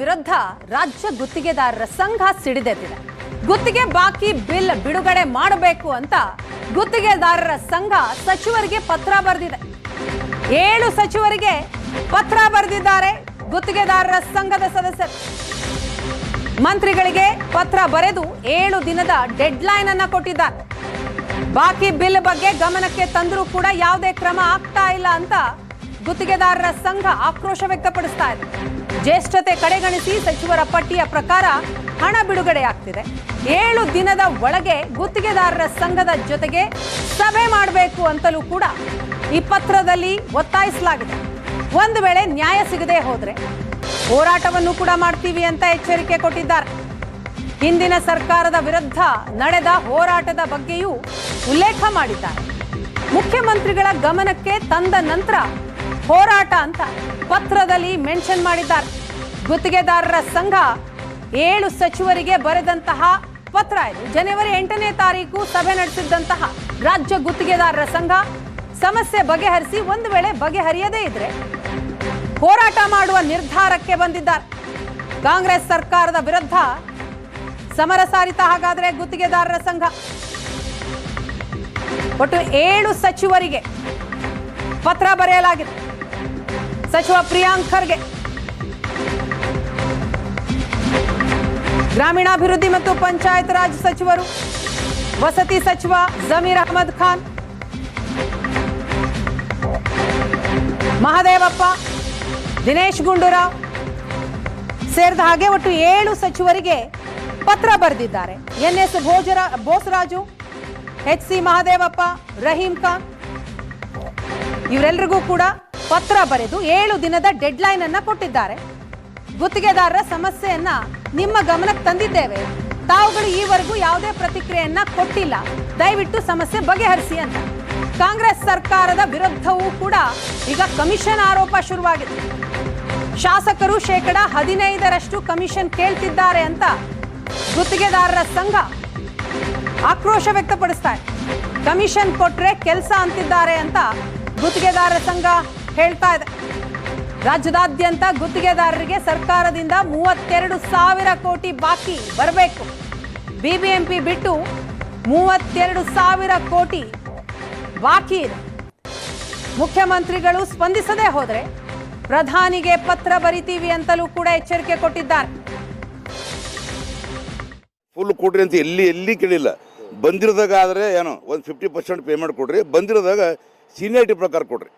ವಿರುದ್ಧ ರಾಜ್ಯ ಗುತ್ತಿಗೆದಾರರ ಸಂಘ ಸಿಡಿದೆದ್ದಿದೆ. ಗುತ್ತಿಗೆ ಬಾಕಿ ಬಿಲ್ ಬಿಡುಗಡೆ ಮಾಡಬೇಕು ಅಂತ ಗುತ್ತಿಗೆದಾರರ ಸಂಘ ಸಚಿವರಿಗೆ ಪತ್ರ ಬರೆದಿದೆ. ಏಳು ಸಚಿವರಿಗೆ ಪತ್ರ ಬರೆದಿದ್ದಾರೆ ಗುತ್ತಿಗೆದಾರರ ಸಂಘದ ಸದಸ್ಯರು. ಮಂತ್ರಿಗಳಿಗೆ ಪತ್ರ ಬರೆದು ಏಳು ದಿನದ ಡೆಡ್ಲೈನ್ ಅನ್ನ ಕೊಟ್ಟಿದ್ದಾರೆ. ಬಾಕಿ ಬಿಲ್ ಬಗ್ಗೆ ಗಮನಕ್ಕೆ ತಂದರೂ ಕೂಡ ಯಾವುದೇ ಕ್ರಮ ಆಗ್ತಾ ಇಲ್ಲ ಅಂತ ಗುತ್ತಿಗೆದಾರರ ಸಂಘ ಆಕ್ರೋಶ ವ್ಯಕ್ತಪಡಿಸ್ತಾ ಇದೆ. ಜ್ಯೇಷ್ಠತೆ ಕಡೆಗಣಿಸಿ ಸಚಿವರ ಪಟ್ಟಿಯ ಪ್ರಕಾರ ಹಣ ಬಿಡುಗಡೆಯಾಗ್ತಿದೆ. ಏಳು ದಿನದ ಒಳಗೆ ಗುತ್ತಿಗೆದಾರರ ಸಂಘದ ಜೊತೆಗೆ ಸಭೆ ಮಾಡಬೇಕು ಅಂತಲೂ ಕೂಡ ಈ ಪತ್ರದಲ್ಲಿ ಒತ್ತಾಯಿಸಲಾಗಿದೆ. ಒಂದು ವೇಳೆ ನ್ಯಾಯ ಸಿಗದೆ ಹೋದರೆ ಹೋರಾಟವನ್ನು ಕೂಡ ಮಾಡ್ತೀವಿ ಅಂತ ಎಚ್ಚರಿಕೆ ಕೊಟ್ಟಿದ್ದಾರೆ. ಹಿಂದಿನ ಸರ್ಕಾರದ ವಿರುದ್ಧ ನಡೆದ ಹೋರಾಟದ ಬಗ್ಗೆಯೂ ಉಲ್ಲೇಖ ಮಾಡಿದ್ದಾರೆ. ಮುಖ್ಯಮಂತ್ರಿಗಳ ಗಮನಕ್ಕೆ ತಂದ ನಂತರ ಹೋರಾಟ ಅಂತ ಪತ್ರದಲ್ಲಿ ಮೆನ್ಷನ್ ಮಾಡಿದ್ದಾರೆ. ಗುತ್ತಿಗೆದಾರರ ಸಂಘ ಏಳು ಸಚಿವರಿಗೆ ಬರೆದಂತಹ ಪತ್ರ ಇದು. ಜನವರಿ ಎಂಟನೇ ತಾರೀಕು ಸಭೆ ನಡೆಸಿದ್ದಂತಹ ರಾಜ್ಯ ಗುತ್ತಿಗೆದಾರರ ಸಂಘ ಸಮಸ್ಯೆ ಬಗೆಹರಿಸಿ ಒಂದು ವೇಳೆ ಬಗೆಹರಿಯದೇ ಇದ್ರೆ ಹೋರಾಟ ಮಾಡುವ ನಿರ್ಧಾರಕ್ಕೆ ಬಂದಿದ್ದಾರೆ. ಕಾಂಗ್ರೆಸ್ ಸರ್ಕಾರದ ವಿರುದ್ಧ ಸಮರ ಸಾರಿತ ಹಾಗಾದ್ರೆ ಗುತ್ತಿಗೆದಾರರ ಸಂಘ. ಒಟ್ಟು ಏಳು ಸಚಿವರಿಗೆ ಪತ್ರ ಬರೆಯಲಾಗಿದೆ. ಸಚಿವ ಪ್ರಿಯಾಂಕ್ ಖರ್ಗೆ. ಗ್ರಾಮೀಣಾಭಿವೃದ್ಧಿ ಮತ್ತು ಪಂಚಾಯತ್ ರಾಜ್ ಸಚಿವರು, ವಸತಿ ಸಚಿವ ಜಮೀರ್ ಅಹಮದ್ ಖಾನ್, ಮಹದೇವಪ್ಪ, ದಿನೇಶ್ ಗುಂಡೂರಾವ್ ಸೇರಿದ ಹಾಗೆ ಒಟ್ಟು ಏಳು ಸಚಿವರಿಗೆ ಪತ್ರ ಬರೆದಿದ್ದಾರೆ. N S Bhojara, Bosaraju, H C Mahadevappa, Rahim Khan ಇವರೆಲ್ಲರಿಗೂ ಕೂಡ ಪತ್ರ ಬರೆದು ಏಳು ದಿನದ ಡೆಡ್ಲೈನ್ ಅನ್ನ ಕೊಟ್ಟಿದ್ದಾರೆ. ಗುತ್ತಿಗೆದಾರರ ಸಮಸ್ಯೆಯನ್ನ ನಿಮ್ಮ ಗಮನಕ್ಕೆ ತಂದಿದ್ದೇವೆ. ತಾವುಗಳು ಈವರೆಗೂ ಯಾವುದೇ ಪ್ರತಿಕ್ರಿಯೆಯನ್ನ ಕೊಟ್ಟಿಲ್ಲ. ದಯವಿಟ್ಟು ಸಮಸ್ಯೆ ಬಗೆಹರಿಸಿ ಅಂತ. ಕಾಂಗ್ರೆಸ್ ಸರ್ಕಾರದ ವಿರುದ್ಧವೂ ಕೂಡ ಈಗ ಕಮಿಷನ್ ಆರೋಪ ಶುರುವಾಗಿದೆ. ಶಾಸಕರು ಶೇಕಡ ಹದಿನೈದರಷ್ಟು ಕಮಿಷನ್ ಕೇಳ್ತಿದ್ದಾರೆ ಅಂತ ಗುತ್ತಿಗೆದಾರರ ಸಂಘ ಆಕ್ರೋಶ ವ್ಯಕ್ತಪಡಿಸ್ತಾ ಇದೆ. ಕಮಿಷನ್ ಕೊಟ್ರೆ ಕೆಲಸ ಅಂತಿದ್ದಾರೆ ಅಂತ ಗುತ್ತಿಗೆದಾರರ ಸಂಘ ಹೇಳ್ತಾ ಇದೆ. ರಾಜ್ಯದಾದ್ಯಂತ ಗುತ್ತಿಗೆದಾರರಿಗೆ ಸರ್ಕಾರದಿಂದ ಮೂವತ್ತೆರಡು ಸಾವಿರ ಕೋಟಿ ಬಾಕಿ ಬರಬೇಕು. ಬಿಬಿಎಂಪಿ ಬಿಟ್ಟು ಮೂವತ್ತೆರಡು ಸಾವಿರ ಕೋಟಿ ಬಾಕಿ ಇದೆ. ಮುಖ್ಯಮಂತ್ರಿಗಳು ಸ್ಪಂದಿಸದೇ ಹೋದರೆ ಪ್ರಧಾನಿಗೆ ಪತ್ರ ಬರಿತೀವಿ ಅಂತಲೂ ಕೂಡ ಎಚ್ಚರಿಕೆ ಕೊಟ್ಟಿದ್ದಾರೆ. ಫುಲ್ ಕೊಡ್ರಿ ಅಂತ ಎಲ್ಲಿ ಎಲ್ಲಿ ಕೇಳಿಲ್ಲ. ಬಂದಿರೋದಾಗ ಆದರೆ ಏನೋ ಒಂದು ಫಿಫ್ಟಿ ಪರ್ಸೆಂಟ್ ಪೇಮೆಂಟ್ ಕೊಡ್ರಿ, ಬಂದಿರೋದಾಗ ಸೀನಿಯಾರಿಟಿ ಪ್ರಕಾರ ಕೊಡ್ರಿ.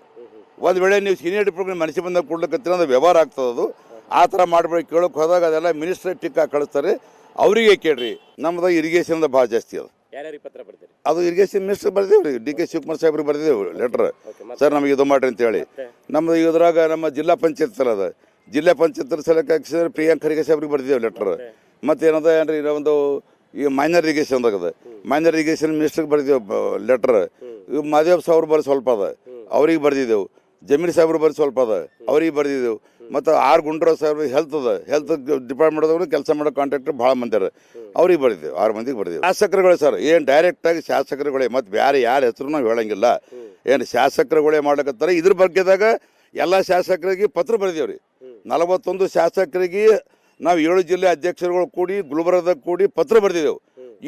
ಒಂದು ವೇಳೆ ನೀವು ಸೀನಿಯರ್ ಪ್ರೋಗ್ರಾಮ್ ಮನಸ್ಸಿಗೆ ಬಂದಾಗ ಕೊಡ್ಲಿಕ್ಕೆ ಅಂದ್ರೆ ವ್ಯವಹಾರ ಆಗ್ತದದು ಅದು. ಆ ಥರ ಮಾಡಬೇಡಿ ಕೇಳೋಕೆ ಹೋದಾಗ ಅದೆಲ್ಲ ಮಿನಿಸ್ಟ್ರ್ ಟಿಕ್ಕ ಕಳಿಸ್ತಾರೆ. ಅವರಿಗೆ ಕೇಳ್ರಿ ನಮ್ಮದು ಇರಿಗೇಷನ್ದ ಭಾಳ ಜಾಸ್ತಿ ಅದು. ಅದು ಇರಿಗೇಷನ್ ಮಿನಿಸ್ಟರ್ ಬರ್ದೇವ್ರಿ ರೀ ಡಿ ಕೆ ಶಿವಕುಮಾರ್ ಸಾಹೇಬ್ರಿಗೆ ಬರ್ದೇವು ಲೆಟ್ರ್ ಸರ್ ನಮಗೆ ಇದು ಮಾಡ್ರಿ ಅಂತೇಳಿ. ನಮ್ಮದು ಇದ್ರಾಗ ನಮ್ಮ ಜಿಲ್ಲಾ ಪಂಚಾಯತ್ ಸರ್ ಅದು. ಜಿಲ್ಲಾ ಪಂಚಾಯತ್ ಸಲಕ್ಕೆ ಪ್ರಿಯಾಂಕ್ ಖರ್ಗೆ ಸಾಹೇಬ್ರಿಗೆ ಬರ್ದೇವು ಲೆಟ್ರ್ ಮತ್ತೆ? ಏನದ ಏನ್ರಿ ಇರೋ ಒಂದು ಈ ಮೈನರ್ ಇರಿಗೇಷನ್ ಅದ. ಮೈನರ್ ಇರಿಗೇಷನ್ ಮಿನಿಸ್ಟರ್ಗೆ ಬರ್ದೇವು ಲೆಟ್ರ್ ಮಾದೇವ್ ಸಾವ್ರು ಬರೋ ಸ್ವಲ್ಪ ಅದ. ಅವ್ರಿಗೆ ಬರ್ದಿದ್ದೆವು. ಜಮೀರ್ ಸಾಹೇಬ್ರು ಬರೀ ಸ್ವಲ್ಪ ಅದ. ಅವ್ರಿಗೆ ಬರ್ದಿದ್ದೆವು. ಮತ್ತು ಆರ್ ಗುಂಡ್ರಾವ್ ಸಾಹೇಬ್ರು ಹೆಲ್ತ್ ಅದ. ಹೆಲ್ತ್ ಡಿಪಾರ್ಟ್ಮೆಂಟ್ದವ್ರು ಕೆಲಸ ಮಾಡೋ ಕಾಂಟ್ರಾಕ್ಟರ್ ಭಾಳ ಮಂದಿ ಅರ. ಅವ್ರಿಗೆ ಬರ್ದಿದ್ದೆವು. ಆರು ಮಂದಿಗೆ ಬರ್ದಿದ್ದೆವು. ಶಾಸಕರುಗಳೇ ಸರ್ ಏನು ಡೈರೆಕ್ಟಾಗಿ ಶಾಸಕರುಗಳೇ ಮತ್ತು ಬೇರೆ ಯಾರ ಹೆಸರು ನಾವು ಹೇಳಂಗಿಲ್ಲ. ಏನು ಶಾಸಕರುಗಳೇ ಮಾಡ್ಲಕತ್ತಾರೆ? ಇದ್ರ ಬಗ್ಗೆದಾಗ ಎಲ್ಲ ಶಾಸಕರಿಗೆ ಪತ್ರ ಬರೆದೇವ್ರಿ ನಲವತ್ತೊಂದು ಶಾಸಕರಿಗೆ ನಾವು ಏಳು ಜಿಲ್ಲೆ ಅಧ್ಯಕ್ಷರುಗಳು ಕೂಡಿ ಗುಲ್ಬರ್ಗದಾಗ ಕೂಡಿ ಪತ್ರ ಬರೆದಿದ್ದೆವು.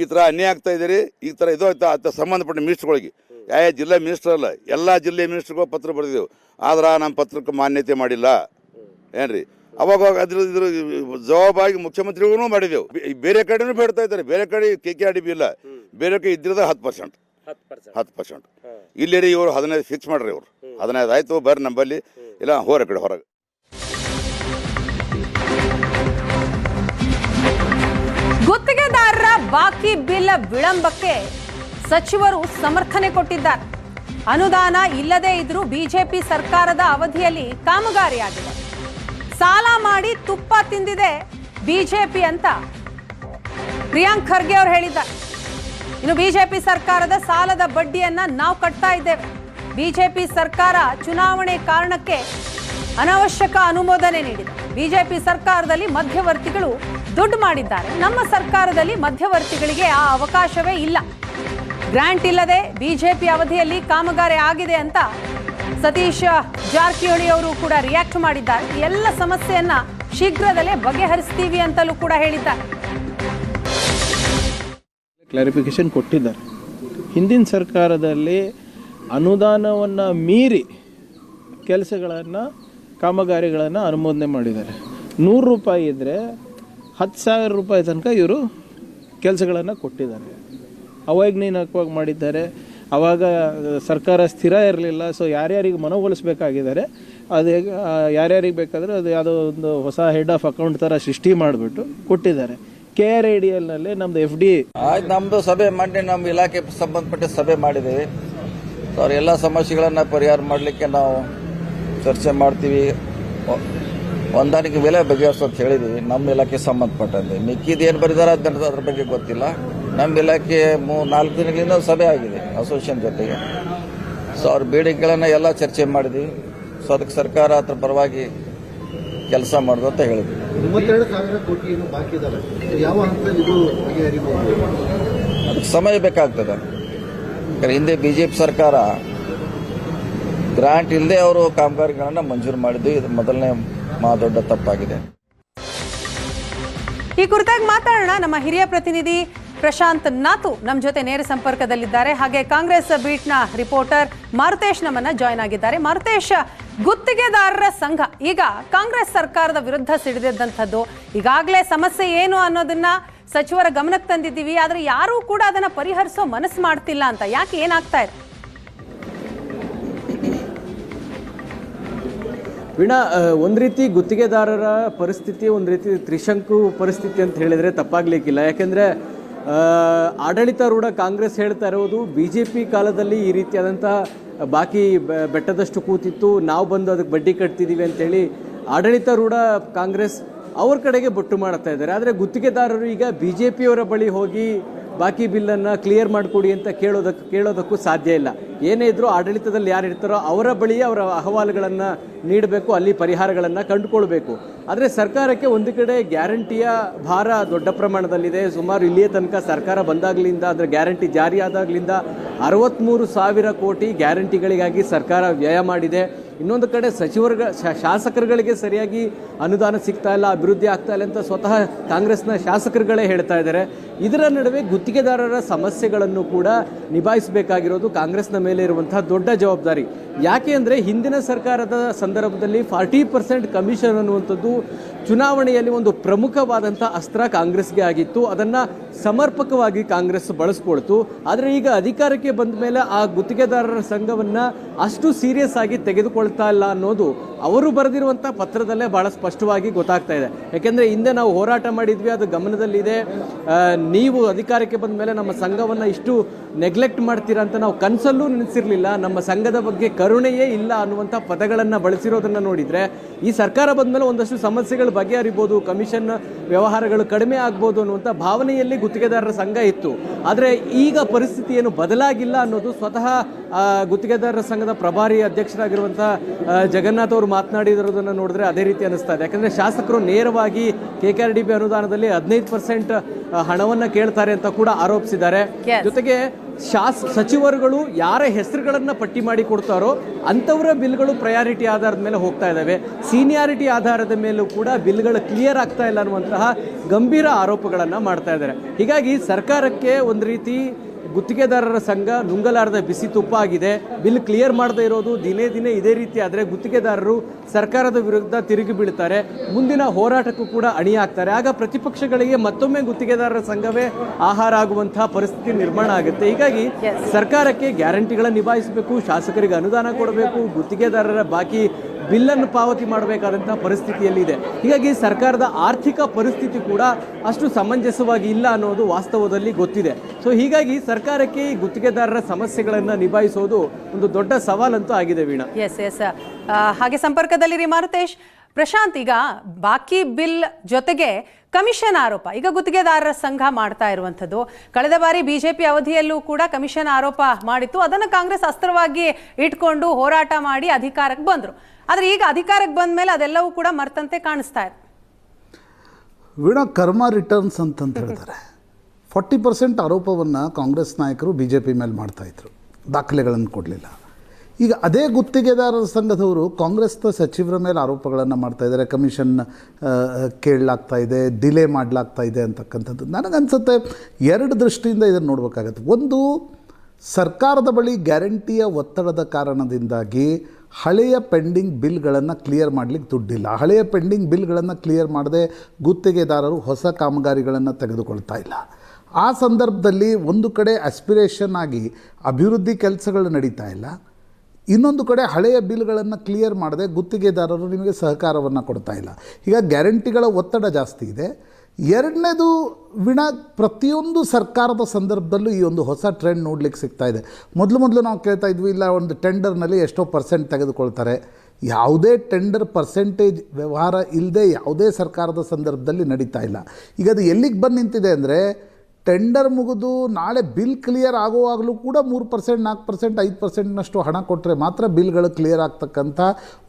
ಈ ಥರ ಅನ್ಯಾಯ ಆಗ್ತಾ ಇದೀರಿ ಈ ಥರ ಇದು ಆಯ್ತಾ ಸಂಬಂಧಪಟ್ಟ ಮಿನಿಸ್ಟ್ರುಗಳಿಗೆ ಯಾವ ಜಿಲ್ಲಾ ಮಿನಿಸ್ಟರ್ ಅಲ್ಲ ಎಲ್ಲ ಜಿಲ್ಲೆ ಮಿನಿಸ್ಟರ್ಗೂ ಪತ್ರ ಬರೆದಿದ್ದೆವು. ಆದ್ರೆ ನಮ್ಮ ಪತ್ರಕ್ಕೆ ಮಾನ್ಯತೆ ಮಾಡಿಲ್ಲ. ಏನ್ರಿ? ಅವಾಗ ಅದ್ರ ಇದ್ರ ಜವಾಬಾಗಿ ಮುಖ್ಯಮಂತ್ರಿಗೂ ಮಾಡಿದೆವು. ಬೇರೆ ಕಡೆನೂ ಬೇಡ್ತಾ ಇದ್ದಾರೆ. ಬೇರೆ ಕಡೆ K K R D B ಇಲ್ಲ. ಬೇರೆ ಕಡೆ ಇದ್ರದ ಹತ್ತು ಪರ್ಸೆಂಟ್ ಹತ್ತು ಪರ್ಸೆಂಟ್ ಹತ್ತು ಪರ್ಸೆಂಟ್ ಇಲ್ಲಿ ರೀ ಇವರು ಹದಿನೈದು ಫಿಕ್ಸ್ ಮಾಡ್ರಿ ಇವರು. ಹದಿನೈದು ಆಯ್ತು ಬರ್ರಿ ನಂಬಲ್ಲಿ. ಇಲ್ಲ ಹೋರ ಕಡೆ ಹೊರಗೆ. ಗುತ್ತಿಗೆದಾರರ ಬಾಕಿ ಬಿಲ್ ವಿಳಂಬಕ್ಕೆ ಸಚಿವರು ಸಮರ್ಥನೆ ಕೊಟ್ಟಿದ್ದಾರೆ. ಅನುದಾನ ಇಲ್ಲದೇ ಇದ್ರೂ ಬಿಜೆಪಿ ಸರ್ಕಾರದ ಅವಧಿಯಲ್ಲಿ ಕಾಮಗಾರಿಯಾಗಿದೆ. ಸಾಲ ಮಾಡಿ ತುಪ್ಪ ತಿಂದಿದೆ ಬಿಜೆಪಿ ಅಂತ ಪ್ರಿಯಾಂಕ್ ಖರ್ಗೆ ಅವರು ಹೇಳಿದ್ದಾರೆ. ಇನ್ನು ಬಿಜೆಪಿ ಸರ್ಕಾರದ ಸಾಲದ ಬಡ್ಡಿಯನ್ನ ನಾವು ಕಟ್ತಾ ಇದ್ದೇವೆ. ಬಿಜೆಪಿ ಸರ್ಕಾರ ಚುನಾವಣೆ ಕಾರಣಕ್ಕೆ ಅನವಶ್ಯಕ ಅನುಮೋದನೆ ನೀಡಿದೆ. ಬಿಜೆಪಿ ಸರ್ಕಾರದಲ್ಲಿ ಮಧ್ಯವರ್ತಿಗಳು ದುಡ್ಡು ಮಾಡಿದ್ದಾರೆ. ನಮ್ಮ ಸರ್ಕಾರದಲ್ಲಿ ಮಧ್ಯವರ್ತಿಗಳಿಗೆ ಆ ಅವಕಾಶವೇ ಇಲ್ಲ. ಗ್ರಾಂಟ್ ಇಲ್ಲದೆ ಬಿಜೆಪಿ ಅವಧಿಯಲ್ಲಿ ಕಾಮಗಾರಿ ಆಗಿದೆ ಅಂತ ಸತೀಶ್ ಜಾರಕಿಹೊಳಿ ಅವರು ಕೂಡ ರಿಯಾಕ್ಟ್ ಮಾಡಿದ್ದಾರೆ. ಎಲ್ಲ ಸಮಸ್ಯೆಯನ್ನ ಶೀಘ್ರದಲ್ಲೇ ಬಗೆಹರಿಸ್ತೀವಿ ಅಂತಲೂ ಕೂಡ ಹೇಳಿದ್ದಾರೆ. ಕ್ಲಾರಿಫಿಕೇಶನ್ ಕೊಟ್ಟಿದ್ದಾರೆ. ಹಿಂದಿನ ಸರ್ಕಾರದಲ್ಲಿ ಅನುದಾನವನ್ನು ಮೀರಿ ಕೆಲಸಗಳನ್ನು, ಕಾಮಗಾರಿಗಳನ್ನು ಅನುಮೋದನೆ ಮಾಡಿದ್ದಾರೆ. ನೂರು ರೂಪಾಯಿ ಇದ್ದರೆ ಹತ್ತು ಸಾವಿರ ರೂಪಾಯಿ ತನಕ ಇವರು ಕೆಲಸಗಳನ್ನು ಕೊಟ್ಟಿದ್ದಾರೆ. ಅವೈಜ್ಞಾನಿಕವಾಗಿ ಮಾಡಿದ್ದಾರೆ. ಆವಾಗ ಸರ್ಕಾರ ಸ್ಥಿರ ಇರಲಿಲ್ಲ ಸೊ ಯಾರ್ಯಾರಿಗೆ ಮನವೊಲಿಸ್ಬೇಕಾಗಿದ್ದಾರೆ, ಅದು ಯಾರ್ಯಾರಿಗೆ ಬೇಕಾದರೆ ಅದು ಯಾವುದೋ ಒಂದು ಹೊಸ ಹೆಡ್ ಆಫ್ ಅಕೌಂಟ್ ಥರ ಸೃಷ್ಟಿ ಮಾಡಿಬಿಟ್ಟು ಕೊಟ್ಟಿದ್ದಾರೆ. ಕೆ ಆರ್ ಐ ಡಿ ಎಲ್ನಲ್ಲಿ ನಮ್ಮದು ಎಫ್ ಡಿ ಆಯ್ತು ನಮ್ಮದು ಸಭೆ ಮಾಡಿ ನಮ್ಮ ಇಲಾಖೆ ಸಂಬಂಧಪಟ್ಟ ಸಭೆ ಮಾಡಿದ್ದೀವಿ. ಅವ್ರ ಎಲ್ಲ ಸಮಸ್ಯೆಗಳನ್ನು ಪರಿಹಾರ ಮಾಡಲಿಕ್ಕೆ ನಾವು ಚರ್ಚೆ ಮಾಡ್ತೀವಿ. ಹೊಂದಾಣಿಕೆ ಬೆಲೆ ಬಗೆಹರಿಸೋದು ಹೇಳಿದ್ದೀವಿ ನಮ್ಮ ಇಲಾಖೆ ಸಂಬಂಧಪಟ್ಟಂತೆ. ಮಿಕ್ಕಿದ್ದು ಏನು ಬರೆದಾರ ಅದ್ರ ಬಗ್ಗೆ ಗೊತ್ತಿಲ್ಲ. ನಮ್ಮ ಇಲಾಖೆ ಮೂ ನಾಲ್ಕು ದಿನಗಳಿಂದ ಸಭೆ ಆಗಿದೆ ಅಸೋಸಿಯೇಷನ್ ಜೊತೆಗೆ. ಸೊ ಅವ್ರ ಬೇಡಿಕೆಗಳನ್ನು ಎಲ್ಲ ಚರ್ಚೆ ಮಾಡಿದ್ವಿ. ಸೊ ಅದಕ್ಕೆ ಸರ್ಕಾರ ಅದ್ರ ಪರವಾಗಿ ಕೆಲಸ ಮಾಡೋದು ಅಂತ ಹೇಳಿದ್ವಿ. ಮೂವತ್ತೆರಡು ಕೋಟಿ ಏನು ಬಾಕಿ ಇದಾವೆ. ಯಾವ ಹಂತದಲ್ಲಿ ಇದು ಬಗೆಹರಿಬಹುದು ಅದಕ್ಕೆ ಸಮಯ ಬೇಕಾಗ್ತದೆ. ಯಾಕಂದ್ರೆ ಹಿಂದೆ ಬಿಜೆಪಿ ಸರ್ಕಾರ ಗ್ರಾಂಟ್ ಇಲ್ಲದೆ ಅವರು ಕಾಮಗಾರಿಗಳನ್ನು ಮಂಜೂರು ಮಾಡಿದ್ದು. ಇದು ಮೊದಲನೇ ಮಾ ದೊಡ್ಡ ತಪ್ಪಾಗಿದೆ. ಈ ಕುರಿತಾಗಿ ಮಾತಾಡೋಣ ನಮ್ಮ ಹಿರಿಯ ಪ್ರತಿನಿಧಿ ಪ್ರಶಾಂತ್ ನಾತು ನಮ್ಮ ಜೊತೆ ನೇರ ಸಂಪರ್ಕದಲ್ಲಿದ್ದಾರೆ. ಹಾಗೆ ಕಾಂಗ್ರೆಸ್ ಬೀಟ್ನ ರಿಪೋರ್ಟರ್ ಮಾರುತೇಶ್ ನಮ್ಮನ್ನ ಜಾಯ್ನ್ ಆಗಿದ್ದಾರೆ. ಮಾರುತೇಶ್, ಗುತ್ತಿಗೆದಾರರ ಸಂಘ, ಈಗ ಕಾಂಗ್ರೆಸ್ ಸರ್ಕಾರದ ವಿರುದ್ಧ ಸಿಡಿದಿದ್ದಂಥದ್ದು. ಈಗಾಗಲೇ ಸಮಸ್ಯೆ ಏನು ಅನ್ನೋದನ್ನ ಸಚಿವರ ಗಮನಕ್ಕೆ ತಂದಿದ್ದೀವಿ. ಆದರೆ ಯಾರೂ ಕೂಡ ಅದನ್ನ ಪರಿಹರಿಸೋ ಮನಸ್ಸು ಮಾಡ್ತಿಲ್ಲ ಅಂತ. ಯಾಕೆ ಏನಾಗ್ತಾ ಇದೆ? ವೀಣಾ ಒಂದು ರೀತಿ ಗುತ್ತಿಗೆದಾರರ ಪರಿಸ್ಥಿತಿ, ಒಂದು ರೀತಿ ತ್ರಿಶಂಕು ಪರಿಸ್ಥಿತಿ ಅಂತ ಹೇಳಿದರೆ ತಪ್ಪಾಗಲಿಕ್ಕಿಲ್ಲ. ಯಾಕೆಂದರೆ ಆಡಳಿತಾರೂಢ ಕಾಂಗ್ರೆಸ್ ಹೇಳ್ತಾ ಇರೋದು ಬಿ ಜೆ ಪಿ ಕಾಲದಲ್ಲಿ ಈ ರೀತಿಯಾದಂಥ ಬಾಕಿ ಬೆಟ್ಟದಷ್ಟು ಕೂತಿತ್ತು, ನಾವು ಬಂದು ಅದಕ್ಕೆ ಬಡ್ಡಿ ಕಟ್ತಿದ್ದೀವಿ ಅಂತೇಳಿ ಆಡಳಿತಾರೂಢ ಕಾಂಗ್ರೆಸ್ ಅವ್ರ ಕಡೆಗೆ ಬೊಟ್ಟು ಮಾಡ್ತಾ ಇದ್ದಾರೆ. ಆದರೆ ಗುತ್ತಿಗೆದಾರರು ಈಗ ಬಿ ಜೆ ಪಿಯವರ ಬಳಿ ಹೋಗಿ ಬಾಕಿ ಬಿಲ್ಲನ್ನು ಕ್ಲಿಯರ್ ಮಾಡಿಕೊಡಿ ಅಂತ ಕೇಳೋದಕ್ಕೆ ಕೇಳೋದಕ್ಕೂ ಸಾಧ್ಯ ಇಲ್ಲ. ಏನೇ ಇದ್ದರೂ ಆಡಳಿತದಲ್ಲಿ ಯಾರು ಇರ್ತಾರೋ ಅವರ ಬಳಿಯೇ ಅವರ ಅಹವಾಲುಗಳನ್ನು ನೀಡಬೇಕು, ಅಲ್ಲಿ ಪರಿಹಾರಗಳನ್ನು ಕಂಡುಕೊಳ್ಬೇಕು. ಆದರೆ ಸರ್ಕಾರಕ್ಕೆ ಒಂದು ಕಡೆ ಗ್ಯಾರಂಟಿಯ ಭಾರ ದೊಡ್ಡ ಪ್ರಮಾಣದಲ್ಲಿದೆ. ಸುಮಾರು ಇಲ್ಲಿಯ ತನಕ ಸರ್ಕಾರ ಬಂದಾಗಲಿಂದ ಅದರ ಗ್ಯಾರಂಟಿ ಜಾರಿಯಾದಾಗಲಿಂದ ಅರವತ್ತ್ಮೂರು ಸಾವಿರ ಕೋಟಿ ಗ್ಯಾರಂಟಿಗಳಿಗಾಗಿ ಸರ್ಕಾರ ವ್ಯಯ ಮಾಡಿದೆ. ಇನ್ನೊಂದು ಕಡೆ ಸಚಿವರುಗ ಶಾಸಕರುಗಳಿಗೆ ಸರಿಯಾಗಿ ಅನುದಾನ ಸಿಗ್ತಾ ಇಲ್ಲ, ಅಭಿವೃದ್ಧಿ ಆಗ್ತಾ ಇಲ್ಲ ಅಂತ ಸ್ವತಃ ಕಾಂಗ್ರೆಸ್ನ ಶಾಸಕರುಗಳೇ ಹೇಳ್ತಾ ಇದ್ದಾರೆ. ಇದರ ನಡುವೆ ಗುತ್ತಿಗೆದಾರರ ಸಮಸ್ಯೆಗಳನ್ನು ಕೂಡ ನಿಭಾಯಿಸಬೇಕಾಗಿರೋದು ಕಾಂಗ್ರೆಸ್ನ ಮೇಲೆ ಇರುವಂತಹ ದೊಡ್ಡ ಜವಾಬ್ದಾರಿ. ಯಾಕೆ ಅಂದರೆ ಹಿಂದಿನ ಸರ್ಕಾರದ ಸಂದರ್ಭದಲ್ಲಿ ಫಾರ್ಟಿ ಪರ್ಸೆಂಟ್ ಕಮಿಷನ್ ಅನ್ನುವಂಥದ್ದು ಚುನಾವಣೆಯಲ್ಲಿ ಒಂದು ಪ್ರಮುಖವಾದಂಥ ಅಸ್ತ್ರ ಕಾಂಗ್ರೆಸ್ಗೆ ಆಗಿತ್ತು. ಅದನ್ನು ಸಮರ್ಪಕವಾಗಿ ಕಾಂಗ್ರೆಸ್ ಬಳಸ್ಕೊಳ್ತು. ಆದರೆ ಈಗ ಅಧಿಕಾರಕ್ಕೆ ಬಂದ ಮೇಲೆ ಆ ಗುತ್ತಿಗೆದಾರರ ಸಂಘವನ್ನು ಅಷ್ಟು ಸೀರಿಯಸ್ ಆಗಿ ತೆಗೆದುಕೊಳ್ತಾ ಇಲ್ಲ ಅನ್ನೋದು ಅವರು ಬರೆದಿರುವಂಥ ಪತ್ರದಲ್ಲೇ ಭಾಳ ಸ್ಪಷ್ಟವಾಗಿ ಗೊತ್ತಾಗ್ತಾ ಇದೆ. ಯಾಕೆಂದರೆ ಹಿಂದೆ ನಾವು ಹೋರಾಟ ಮಾಡಿದ್ವಿ, ಅದು ಗಮನದಲ್ಲಿದೆ. ನೀವು ಅಧಿಕಾರಕ್ಕೆ ಬಂದ ಮೇಲೆ ನಮ್ಮ ಸಂಘವನ್ನು ಇಷ್ಟು ನೆಗ್ಲೆಕ್ಟ್ ಮಾಡ್ತೀರಾ ಅಂತ ನಾವು ಕನಸಲ್ಲೂ ನೆನೆಸಿರಲಿಲ್ಲ. ನಮ್ಮ ಸಂಘದ ಬಗ್ಗೆ ಕರುಣೆಯೇ ಇಲ್ಲ ಅನ್ನುವಂಥ ಪದಗಳನ್ನು ಬಳಸಿರೋದನ್ನು ನೋಡಿದರೆ, ಈ ಸರ್ಕಾರ ಬಂದ ಮೇಲೆ ಒಂದಷ್ಟು ಸಮಸ್ಯೆಗಳು ಬಗೆಹರಿಬೋದು, ಕಮಿಷನ್ ವ್ಯವಹಾರಗಳು ಕಡಿಮೆ ಆಗ್ಬೋದು ಅನ್ನುವಂಥ ಭಾವನೆಯಲ್ಲಿ ಗುತ್ತಿಗೆದಾರರ ಸಂಘ ಇತ್ತು. ಆದರೆ ಈಗ ಪರಿಸ್ಥಿತಿ ಏನು ಬದಲಾಗಿಲ್ಲ ಅನ್ನೋದು ಸ್ವತಃ ಗುತ್ತಿಗೆದಾರರ ಸಂಘದ ಪ್ರಭಾರಿ ಅಧ್ಯಕ್ಷರಾಗಿರುವಂಥ ಜಗನ್ನಾಥ್ ಅವರು ಮಾತನಾಡಿರೋದನ್ನು ನೋಡಿದ್ರೆ ಅದೇ ರೀತಿ ಅನಿಸ್ತಾ ಇದೆ. ಯಾಕಂದರೆ ಶಾಸಕರು ನೇರವಾಗಿ K K R D B ಅನುದಾನದಲ್ಲಿ ಹದಿನೈದು ಪರ್ಸೆಂಟ್ ಹಣವನ್ನು ಕೇಳ್ತಾರೆ ಅಂತ ಕೂಡ ಆರೋಪಿಸಿದ್ದಾರೆ. ಜೊತೆಗೆ ಶಾಸ ಸಚಿವರುಗಳು ಯಾರ ಹೆಸರುಗಳನ್ನ ಪಟ್ಟಿ ಮಾಡಿ ಕೊಡ್ತಾರೋ ಅಂಥವರ ಬಿಲ್ಗಳು ಪ್ರಯಾರಿಟಿ ಆಧಾರದ ಮೇಲೆ ಹೋಗ್ತಾ ಇದ್ದಾವೆ ಸೀನಿಯಾರಿಟಿ ಆಧಾರದ ಮೇಲೂ ಕೂಡ ಬಿಲ್ಗಳು ಕ್ಲಿಯರ್ ಆಗ್ತಾ ಇಲ್ಲ ಅನ್ನುವಂತಹ ಗಂಭೀರ ಆರೋಪಗಳನ್ನು ಮಾಡ್ತಾ ಇದ್ದಾರೆ. ಹೀಗಾಗಿ ಸರ್ಕಾರಕ್ಕೆ ಒಂದು ರೀತಿ ಗುತ್ತಿಗೆದಾರರ ಸಂಘ ನುಂಗಲಾರದ ಬಿಸಿ ತುಪ್ಪ ಆಗಿದೆ. ಬಿಲ್ ಕ್ಲಿಯರ್ ಮಾಡದೇ ಇರೋದು ದಿನೇ ದಿನೇ ಇದೇ ರೀತಿ ಆದರೆ ಗುತ್ತಿಗೆದಾರರು ಸರ್ಕಾರದ ವಿರುದ್ಧ ತಿರುಗಿ ಬೀಳ್ತಾರೆ. ಮುಂದಿನ ಹೋರಾಟಕ್ಕೂ ಕೂಡ ಅಣಿಯಾಗ್ತಾರೆ ಆಗ ಪ್ರತಿಪಕ್ಷಗಳಿಗೆ ಮತ್ತೊಮ್ಮೆ ಗುತ್ತಿಗೆದಾರರ ಸಂಘವೇ ಆಹಾರ ಆಗುವಂತಹ ಪರಿಸ್ಥಿತಿ ನಿರ್ಮಾಣ ಆಗುತ್ತೆ. ಹೀಗಾಗಿ ಸರ್ಕಾರಕ್ಕೆ ಗ್ಯಾರಂಟಿಗಳನ್ನು ನಿಭಾಯಿಸಬೇಕು ಶಾಸಕರಿಗೆ ಅನುದಾನ ಕೊಡಬೇಕು ಗುತ್ತಿಗೆದಾರರ ಬಾಕಿ ಬಿಲ್ಲನ್ನು ಪಾವತಿ ಮಾಡಬೇಕಾದಂತಹ ಪರಿಸ್ಥಿತಿಯಲ್ಲಿದೆ. ಹೀಗಾಗಿ ಸರ್ಕಾರದ ಆರ್ಥಿಕ ಪರಿಸ್ಥಿತಿ ಕೂಡ ಅಷ್ಟು ಸಮಂಜಸವಾಗಿ ಇಲ್ಲ ಅನ್ನೋದು ವಾಸ್ತವದಲ್ಲಿ ಗೊತ್ತಿದೆ. ಸೊ ಹೀಗಾಗಿ ಸರ್ಕಾರಕ್ಕೆ ಈ ಗುತ್ತಿಗೆದಾರರ ಸಮಸ್ಯೆಗಳನ್ನು ನಿಭಾಯಿಸೋದು ಒಂದು ದೊಡ್ಡ ಸವಾಲಂತೂ ಆಗಿದೆ ವೀಣಾ. ಎಸ್ ಎಸ್ ಹಾಗೆ ಸಂಪರ್ಕದಲ್ಲಿರಿ ಮಾರುತೇಶ್. ಪ್ರಶಾಂತ್, ಈಗ ಬಾಕಿ ಬಿಲ್ ಜೊತೆಗೆ ಕಮಿಷನ್ ಆರೋಪ. ಈಗ ಗುತ್ತಿಗೆದಾರರ ಸಂಘ ಮಾಡ್ತಾ ಇರುವಂಥದ್ದು. ಕಳೆದ ಬಾರಿ ಬಿಜೆಪಿ ಅವಧಿಯಲ್ಲೂ ಕೂಡ ಕಮಿಷನ್ ಆರೋಪ ಮಾಡಿತ್ತು. ಅದನ್ನು ಕಾಂಗ್ರೆಸ್ ಅಸ್ತ್ರವಾಗಿ ಇಟ್ಕೊಂಡು ಹೋರಾಟ ಮಾಡಿ ಅಧಿಕಾರಕ್ಕೆ ಬಂದರು. ಆದರೆ ಈಗ ಅಧಿಕಾರಕ್ಕೆ ಬಂದ ಮೇಲೆ ಅದೆಲ್ಲವೂ ಕೂಡ ಮರ್ತಂತೆ ಕಾಣಿಸ್ತಾ ಇದೆ. ವೀಣಾ, ಕರ್ಮ ರಿಟರ್ನ್ಸ್ ಅಂತಂತ ಹೇಳ್ತಾರೆ. ಫಾರ್ಟಿ ಪರ್ಸೆಂಟ್ ಆರೋಪವನ್ನು ಕಾಂಗ್ರೆಸ್ ನಾಯಕರು ಬಿ ಜೆ ಪಿ ಮೇಲೆ ಮಾಡ್ತಾಯಿದ್ರು ದಾಖಲೆಗಳನ್ನು ಕೊಡಲಿಲ್ಲ. ಈಗ ಅದೇ ಗುತ್ತಿಗೆದಾರರ ಸಂಘದವರು ಕಾಂಗ್ರೆಸ್ನ ಸಚಿವರ ಮೇಲೆ ಆರೋಪಗಳನ್ನು ಮಾಡ್ತಾ ಇದ್ದಾರೆ. ಕಮಿಷನ್ ಕೇಳಲಾಗ್ತಾ ಇದೆ, ಡಿಲೇ ಮಾಡಲಾಗ್ತಾ ಇದೆ ಅಂತಕ್ಕಂಥದ್ದು. ನನಗನ್ಸುತ್ತೆ ಎರಡು ದೃಷ್ಟಿಯಿಂದ ಇದನ್ನು ನೋಡಬೇಕಾಗತ್ತೆ. ಒಂದು, ಸರ್ಕಾರದ ಬಳಿ ಗ್ಯಾರಂಟಿಯ ಒತ್ತಡದ ಕಾರಣದಿಂದಾಗಿ ಹಳೆಯ ಪೆಂಡಿಂಗ್ ಬಿಲ್ಗಳನ್ನು ಕ್ಲಿಯರ್ ಮಾಡಲಿಕ್ಕೆ ದುಡ್ಡಿಲ್ಲ. ಹಳೆಯ ಪೆಂಡಿಂಗ್ ಬಿಲ್ಗಳನ್ನು ಕ್ಲಿಯರ್ ಮಾಡದೆ ಗುತ್ತಿಗೆದಾರರು ಹೊಸ ಕಾಮಗಾರಿಗಳನ್ನು ತೆಗೆದುಕೊಳ್ತಾ ಇಲ್ಲ. ಆ ಸಂದರ್ಭದಲ್ಲಿ ಒಂದು ಕಡೆ ಆಸ್ಪಿರೇಷನ್ ಆಗಿ ಅಭಿವೃದ್ಧಿ ಕೆಲಸಗಳು ನಡೀತಾ ಇಲ್ಲ. ಇನ್ನೊಂದು ಕಡೆ ಹಳೆಯ ಬಿಲ್ಗಳನ್ನು ಕ್ಲಿಯರ್ ಮಾಡದೆ ಗುತ್ತಿಗೆದಾರರು ನಿಮಗೆ ಸಹಕಾರವನ್ನು ಕೊಡ್ತಾ ಇಲ್ಲ. ಈಗ ಗ್ಯಾರಂಟಿಗಳ ಒತ್ತಡ ಜಾಸ್ತಿ ಇದೆ. ಎರಡನೇದು ವಿಣ ಪ್ರತಿಯೊಂದು ಸರ್ಕಾರದ ಸಂದರ್ಭದಲ್ಲೂ ಈ ಒಂದು ಹೊಸ ಟ್ರೆಂಡ್ ನೋಡ್ಲಿಕ್ಕೆ ಸಿಗ್ತಾ ಇದೆ. ಮೊದಲು ಮೊದಲು ನಾವು ಕೇಳ್ತಾ ಇದ್ವಿ, ಇಲ್ಲ ಒಂದು ಟೆಂಡರ್ನಲ್ಲಿ ಎಷ್ಟೋ ಪರ್ಸೆಂಟ್ ತೆಗೆದುಕೊಳ್ತಾರೆ. ಯಾವುದೇ ಟೆಂಡರ್ ಪರ್ಸೆಂಟೇಜ್ ವ್ಯವಹಾರ ಇಲ್ಲದೆ ಯಾವುದೇ ಸರ್ಕಾರದ ಸಂದರ್ಭದಲ್ಲಿ ನಡೀತಾ ಇಲ್ಲ. ಈಗ ಅದು ಎಲ್ಲಿಗೆ ಬಂದು ನಿಂತಿದೆ ಅಂದರೆ ಟೆಂಡರ್ ಮುಗಿದು ನಾಳೆ ಬಿಲ್ ಕ್ಲಿಯರ್ ಆಗುವಾಗಲೂ ಕೂಡ ಮೂರು ಪರ್ಸೆಂಟ್, ನಾಲ್ಕು ಪರ್ಸೆಂಟ್, ಐದು ಪರ್ಸೆಂಟ್ನಷ್ಟು ಹಣ ಕೊಟ್ಟರೆ ಮಾತ್ರ ಬಿಲ್ಗಳು ಕ್ಲಿಯರ್ ಆಗ್ತಕ್ಕಂಥ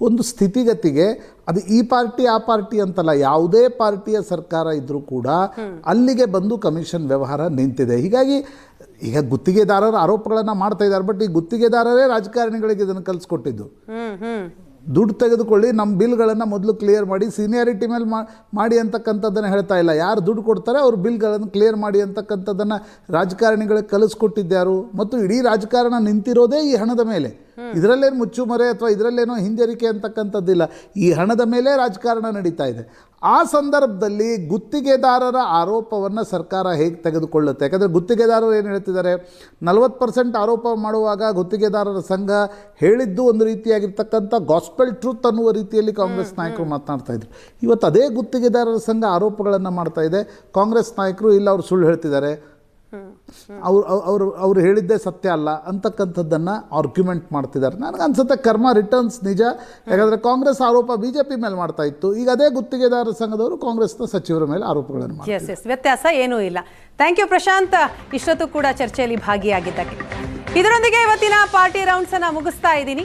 ಒಂದು ಸ್ಥಿತಿಗತಿಗೆ ಅದು ಈ ಪಾರ್ಟಿ, ಆ ಪಾರ್ಟಿ ಅಂತಲ್ಲ, ಯಾವುದೇ ಪಾರ್ಟಿಯ ಸರ್ಕಾರ ಇದ್ದರೂ ಕೂಡ ಅಲ್ಲಿಗೆ ಬಂದು ಕಮಿಷನ್ ವ್ಯವಹಾರ ನಿಂತಿದೆ. ಹೀಗಾಗಿ ಈಗ ಗುತ್ತಿಗೆದಾರರ ಆರೋಪಗಳನ್ನು ಮಾಡ್ತಾ ಇದ್ದಾರೆ, ಬಟ್ ಈ ಗುತ್ತಿಗೆದಾರರೇ ರಾಜಕಾರಣಿಗಳಿಗೆ ಇದನ್ನು ಕಲಿಸ್ಕೊಟ್ಟಿದ್ದು. ದುಡ್ಡು ತೆಗೆದುಕೊಳ್ಳಿ, ನಮ್ಮ ಬಿಲ್ಗಳನ್ನು ಮೊದಲು ಕ್ಲಿಯರ್ ಮಾಡಿ ಸೀನಿಯಾರಿಟಿ ಮೇಲೆ ಮಾಡಿ ಅಂತಕ್ಕಂಥದ್ದನ್ನು ಹೇಳ್ತಾ ಇಲ್ಲ. ಯಾರು ದುಡ್ಡು ಕೊಡ್ತಾರೆ ಅವ್ರ ಬಿಲ್ಗಳನ್ನು ಕ್ಲಿಯರ್ ಮಾಡಿ ಅಂತಕ್ಕಂಥದ್ದನ್ನು ರಾಜಕಾರಣಿಗಳಿಗೆ ಕಲಿಸ್ಕೊಟ್ಟಿದ್ದಾರು ಮತ್ತು ಇಡೀ ರಾಜಕಾರಣ ನಿಂತಿರೋದೇ ಈ ಹಣದ ಮೇಲೆ. ಇದರಲ್ಲೇನು ಮುಚ್ಚುಮರೆ ಅಥವಾ ಇದರಲ್ಲೇನೋ ಹಿಂಜರಿಕೆ ಅಂತಕ್ಕಂಥದ್ದಿಲ್ಲ. ಈ ಹಣದ ಮೇಲೆ ರಾಜಕಾರಣ ನಡೀತಾ ಇದೆ. ಆ ಸಂದರ್ಭದಲ್ಲಿ ಗುತ್ತಿಗೆದಾರರ ಆರೋಪವನ್ನು ಸರ್ಕಾರ ಹೇಗೆ ತೆಗೆದುಕೊಳ್ಳುತ್ತೆ? ಯಾಕಂದರೆ ಗುತ್ತಿಗೆದಾರರು ಏನು ಹೇಳ್ತಿದ್ದಾರೆ? ನಲವತ್ತು ಪರ್ಸೆಂಟ್ ಆರೋಪ ಮಾಡುವಾಗ ಗುತ್ತಿಗೆದಾರರ ಸಂಘ ಹೇಳಿದ್ದು ಒಂದು ರೀತಿಯಾಗಿರ್ತಕ್ಕಂಥ ಗಾಸ್ಪೆಲ್ ಟ್ರೂತ್ ಅನ್ನುವ ರೀತಿಯಲ್ಲಿ ಕಾಂಗ್ರೆಸ್ ನಾಯಕರು ಮಾತನಾಡ್ತಾ ಇದ್ರು. ಇವತ್ತು ಅದೇ ಗುತ್ತಿಗೆದಾರರ ಸಂಘ ಆರೋಪಗಳನ್ನು ಮಾಡ್ತಾ ಇದೆ. ಕಾಂಗ್ರೆಸ್ ನಾಯಕರು ಇಲ್ಲ ಅವರು ಸುಳ್ಳು ಹೇಳ್ತಿದ್ದಾರೆ. ಅವ್ರು, ಅವರು, ಅವ್ರು ಹೇಳಿದ್ದೇ ಸತ್ಯ ಅಲ್ಲ ಅಂತಕ್ಕಂಥದ್ದನ್ನು ಆರ್ಗ್ಯುಮೆಂಟ್ ಮಾಡ್ತಿದ್ದಾರೆ. ನನಗೆ ಅನ್ಸುತ್ತೆ ಕರ್ಮ ರಿಟರ್ನ್ಸ್ ನಿಜ. ಯಾಕಂದರೆ ಕಾಂಗ್ರೆಸ್ ಆರೋಪ ಬಿ ಜೆ ಪಿ ಮೇಲೆ ಮಾಡ್ತಾ ಇತ್ತು. ಈಗ ಅದೇ ಗುತ್ತಿಗೆದಾರರ ಸಂಘದವರು ಕಾಂಗ್ರೆಸ್ನ ಸಚಿವರ ಮೇಲೆ ಆರೋಪಗಳನ್ನು ಎಸ್ ಎಸ್ ವ್ಯತ್ಯಾಸ ಏನೂ ಇಲ್ಲ. ಥ್ಯಾಂಕ್ ಯು ಪ್ರಶಾಂತ್ ಇಷ್ಟೊತ್ತು ಕೂಡ ಚರ್ಚೆಯಲ್ಲಿ ಭಾಗಿಯಾಗಿದ್ದಕ್ಕೆ. ಇದರೊಂದಿಗೆ ಇವತ್ತಿನ ಪಾರ್ಟಿ ರೌಂಡ್ಸನ್ನು ಮುಗಿಸ್ತಾ ಇದ್ದೀನಿ.